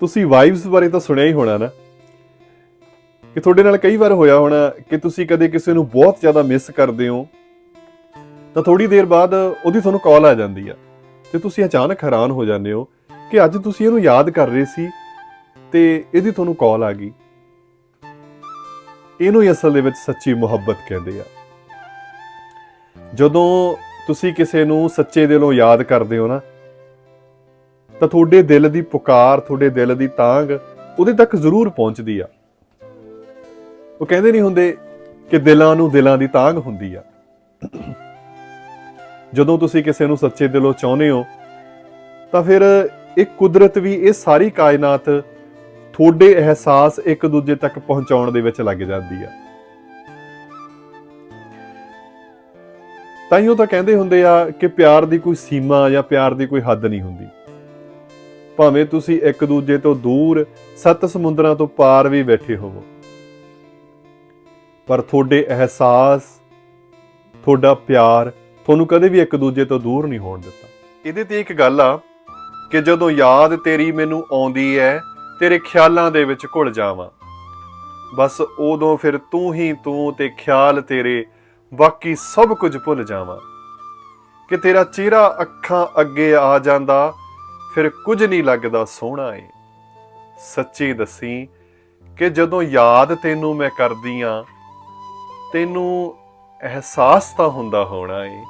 ਤੁਸੀਂ ਵਾਈਵਸ ਬਾਰੇ ਤਾਂ ਸੁਣਿਆ ਹੀ ਹੋਣਾ ਨਾ, ਕਿ ਤੁਹਾਡੇ ਨਾਲ ਕਈ ਵਾਰ ਹੋਇਆ ਹੋਣਾ ਕਿ ਤੁਸੀਂ ਕਦੇ ਕਿਸੇ ਨੂੰ ਬਹੁਤ ਜ਼ਿਆਦਾ ਮਿਸ ਕਰਦੇ ਹੋ, ਤਾਂ ਥੋੜੀ ਦੇਰ ਬਾਅਦ ਉਹਦੀ ਤੁਹਾਨੂੰ ਕਾਲ ਆ ਜਾਂਦੀ ਆ, ਤੇ ਤੁਸੀਂ ਅਚਾਨਕ ਹੈਰਾਨ ਹੋ ਜਾਂਦੇ ਹੋ ਕਿ ਅੱਜ ਤੁਸੀਂ ਇਹਨੂੰ ਯਾਦ ਕਰ ਰਹੇ ਸੀ, ਤੇ ਇਹਦੀ ਤੁਹਾਨੂੰ ਕਾਲ ਆ ਗਈ। ਇਹਨੂੰ ਹੀ ਅਸਲ ਦੇ ਵਿੱਚ ਸੱਚੀ ਮੁਹੱਬਤ ਕਹਿੰਦੇ ਆ। ਜਦੋਂ ਤੁਸੀਂ ਕਿਸੇ ਨੂੰ ਸੱਚੇ ਦਿਲੋਂ ਯਾਦ ਕਰਦੇ ਹੋ ਨਾ ਤਾਂ ਤੁਹਾਡੇ ਦਿਲ ਦੀ ਪੁਕਾਰ, ਤੁਹਾਡੇ ਦਿਲ ਦੀ ਤਾਂਗ ਉਹਦੇ ਤੱਕ ਜ਼ਰੂਰ ਪਹੁੰਚਦੀ ਆ। ਉਹ ਕਹਿੰਦੇ ਨਹੀਂ ਹੁੰਦੇ ਕਿ ਦਿਲਾਂ ਨੂੰ ਦਿਲਾਂ ਦੀ ਤਾਂਗ ਹੁੰਦੀ ਆ। ਜਦੋਂ ਤੁਸੀਂ ਕਿਸੇ ਨੂੰ ਸੱਚੇ ਦਿਲੋਂ ਚਾਹੁੰਦੇ ਹੋ, ਤਾਂ ਫਿਰ ਇਹ ਕੁਦਰਤ ਵੀ ਇਹ ਸਾਰੀ ਕਾਇਨਾਤ ਤੁਹਾਡੇ ਅਹਿਸਾਸ ਇੱਕ ਦੂਜੇ ਤੱਕ ਪਹੁੰਚਾਉਣ ਦੇ ਵਿੱਚ ਲੱਗ ਜਾਂਦੀ ਆ। ਤਾਂ ਹੀ ਉਹ ਤਾਂ ਕਹਿੰਦੇ ਹੁੰਦੇ ਆ ਕਿ ਪਿਆਰ ਦੀ ਕੋਈ ਸੀਮਾ ਜਾਂ ਪਿਆਰ ਦੀ ਕੋਈ ਹੱਦ ਨਹੀਂ ਹੁੰਦੀ। ਭਾਵੇਂ ਤੁਸੀਂ ਇੱਕ ਦੂਜੇ ਤੋਂ ਦੂਰ ਸੱਤ ਸਮੁੰਦਰਾਂ ਤੋਂ ਪਾਰ ਵੀ ਬੈਠੇ ਹੋਵੋ। ਪਰ ਤੁਹਾਡੇ ਅਹਿਸਾਸ, ਤੁਹਾਡਾ ਪਿਆਰ ਤੁਹਾਨੂੰ ਕਦੇ ਵੀ ਇੱਕ ਦੂਜੇ ਤੋਂ ਦੂਰ ਨਹੀਂ ਹੋਣ ਦਿੱਤਾ। ਇਹਦੇ ਤੇ ਇੱਕ ਗੱਲ ਆ ਕਿ ਜਦੋਂ ਯਾਦ ਤੇਰੀ ਮੈਨੂੰ ਆਉਂਦੀ ਹੈ ਤੇਰੇ ਖਿਆਲਾਂ ਦੇ ਵਿੱਚ ਘੁਲ ਜਾਵਾਂ। ਬਸ ਉਦੋਂ ਫਿਰ ਤੂੰ ਹੀ ਤੂੰ ਤੇ ਖਿਆਲ ਤੇਰੇ ਬਾਕੀ ਸਭ ਕੁਝ ਭੁੱਲ ਜਾਵਾਂ। ਕਿ ਤੇਰਾ ਚਿਹਰਾ ਅੱਖਾਂ ਅੱਗੇ ਆ ਜਾਂਦਾ ਫਿਰ ਕੁਝ ਨਹੀਂ ਲੱਗਦਾ ਸੋਹਣਾ ਏ। ਸੱਚੀ ਦੱਸੀ ਕਿ ਜਦੋਂ ਯਾਦ ਤੈਨੂੰ ਮੈਂ ਕਰਦੀ ਆ, ਤੈਨੂੰ ਅਹਿਸਾਸ ਤਾਂ ਹੁੰਦਾ ਹੋਣਾ ਏ।